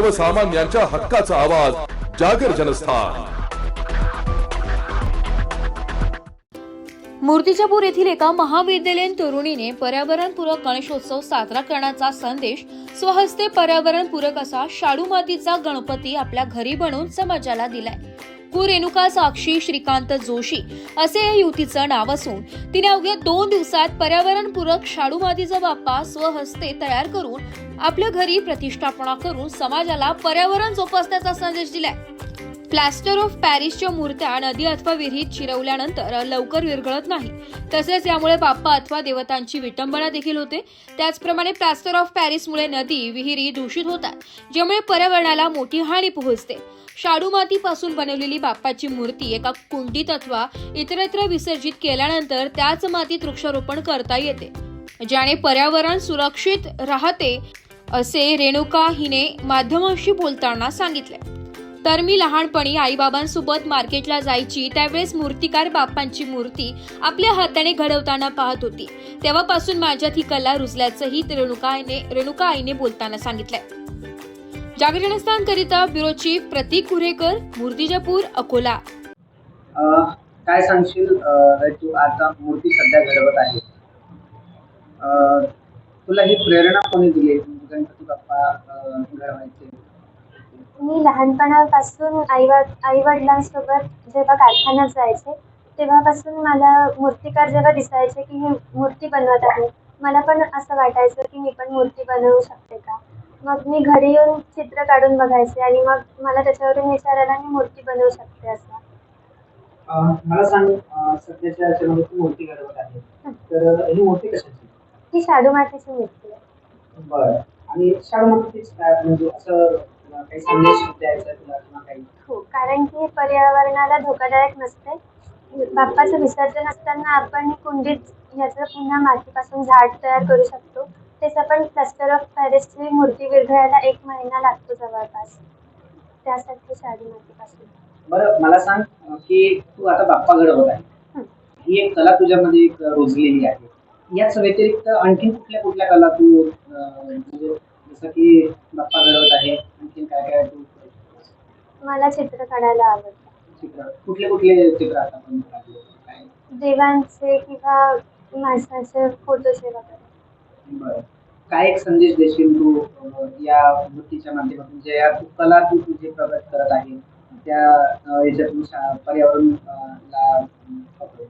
सर्वसामान्यांच्या हक्काचा आवाज जागर जनस्थान. मूर्तिजापूर येथील एका महाविद्यालयीन तरुणीने पर्यावरणपूरक गणेशोत्सव साजरा करण्याचा संदेश स्वहस्ते पर्यावरणपूरक असा शाडू मातीचा गणपती आपल्या घरी बनवून समाजाला दिलाय. कु रेणुका साक्षी श्रीकांत जोशी असे या युतीचं नाव असून तिने अवघ्या दोन दिवसात पर्यावरणपूरक शाडू मातीचा बाप्पा स्वहस्ते तयार करून आपल्या घरी प्रतिष्ठापना करून समाजाला पर्यावरण जोपासण्याचा संदेश दिलाय. प्लॅस्टर ऑफ पॅरिसच्या मूर्त्या नदी अथवा विहिरीत शिरवल्यानंतर लवकर विरघळत नाही. तसेच यामुळे बाप्पा अथवा देवतांची विटंबना देखील होते. त्याचप्रमाणे प्लॅस्टर ऑफ पॅरिसमुळे नदी विहिरी दूषित होतात ज्यामुळे पर्यावरणाला मोठी हानी पोहोचते. शाडू मातीपासून बनवलेली बाप्पाची मूर्ती एका कुंडीत अथवा इतरत्र विसर्जित केल्यानंतर त्याच मातीत वृक्षारोपण करता येते ज्याने पर्यावरण सुरक्षित राहते असे रेणुका हिने माध्यमांशी बोलताना सांगितले. तर मी लहानपणी आईबाबांसोबत मार्केटला जायची त्यावेळेस मूर्तिकार बाप्पांची मूर्ती आपल्या हाताने घडवताना पाहत होती. तेव्हापासून माझ्यात ही कला रुजल्याचंही रेणुका आईने रेणुका आईने बोलताना सांगितलंय. जागरणस्थान करिता ब्युरो चीफ प्रतीक कुरेकर मूर्तिजापूर अकोला. काय सांगशील? तू आता मूर्ती सध्या घडवत आहे. तुला ही प्रेरणा कोणी दिली? गणपती बाप्पा घडवायचे. मी लहानपणापासून आई आई वडिलांसोबत जेव्हा कारखान्यात जायचे तेव्हापासून मला मूर्तिकार जेव्हा दिसायचे की हे मूर्ती बनवत आहे मला पण असं वाटायचं की मी पण मूर्ती बनवू शकते का? मग मी घरी येऊन चित्र काढून बघायचे आणि मग मला त्याच्यावरून विचार आला मी मूर्ती बनवू शकते असं. मला सांग सध्याच्या याच्यामध्ये तू मूर्ती घडवत आहे. तर ही मूर्ती कशाची? ही शाडू मातीची मूर्ती आहे. बरं. आणि शाडू म्हणजे असं तुला काही संदेश द्यायचा आहे तुला किंवा काही. हो कारण की हे पर्यावरणाला धोकादायक नसते. बाप्पाचं विसर्जन असताना आपण कुंडीत याचं पुन्हा मातीपासून झाड तयार करू शकतो. तेच आपण प्लास्टर ऑफ पॅरिसची मूर्ती विरघळायला एक महिना लागतो जवळपास. त्यासाठी शाडू मातीपासून. बरं मला सांग की तू आता बाप्पा घडवत आहे. हं. एक कला तुझ्यामध्ये एक रुजलेली आहे. याच व्यतिरिक्त आणखीन कुठल्या कुठल्या कला तू म्हणजे जसं की बाप्पा घडवत आहे आणखीन काय काय तू मला चित्र काढायला आवडतं. चित्र? कुठले कुठले चित्र आता पण काढले? काय? देवांचे किंवा माणसाचे वगैरे. बरं. काय एक संदेश देशील तू अ, या मूर्तीच्या माध्यमातून जे या तू कला तू तुझी प्रगत करत आहे त्या अ, याच्यातून शा- पर्यावरण अ, ला पकडून.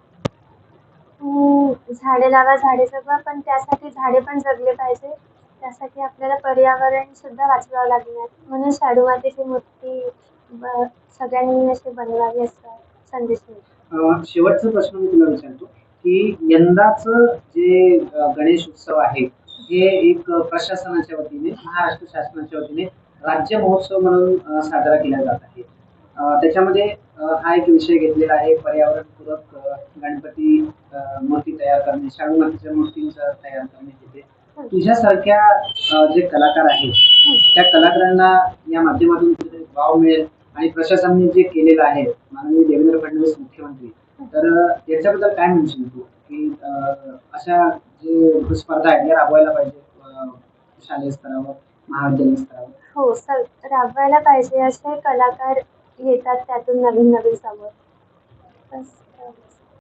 आणि झाडे लावा झाडे जगवा पण त्यासाठी झाडे पण जगले पाहिजे. त्यासाठी आपल्याला पर्यावरण सुद्धा वाचवावं लागणार. म्हणून शाडू मातीची मूर्ती ब- सगळ्यांनी अशी बनवावी असा संदेश मिळतो. शेवटचा प्रश्न मी तुला विचारतो की यंदाच जे गणेश उत्सव आहे हे एक प्रशासनाच्या वतीने महाराष्ट्र शासनाच्या वतीने राज्य महोत्सव म्हणून साजरा केला जात आहे. त्याच्यामध्ये हा एक विषय घेतलेला आहे पर्यावरणपूरक अ, गणपती मूर्ती तयार करणे शाडू मातीच्या मूर्तींचा तयार करणे तिथे. तुझ्यासारख्या जे कलाकार आहेत त्या कलाकारांना या माध्यमातून वाव मिळेल आणि प्रशासनाने जे केलेलं आहे माननीय देवेंद्र फडणवीस मुख्यमंत्री तर याच्याबद्दल काय म्हणशील तू? की अशा जे स्पर्धा आहेत या राबवायला पाहिजे शालेय स्तरावर महाविद्यालयीन स्तरावर. हो सर. राबवायला पाहिजे असे कलाकार येतात त्यातून नवीन नवीन समोर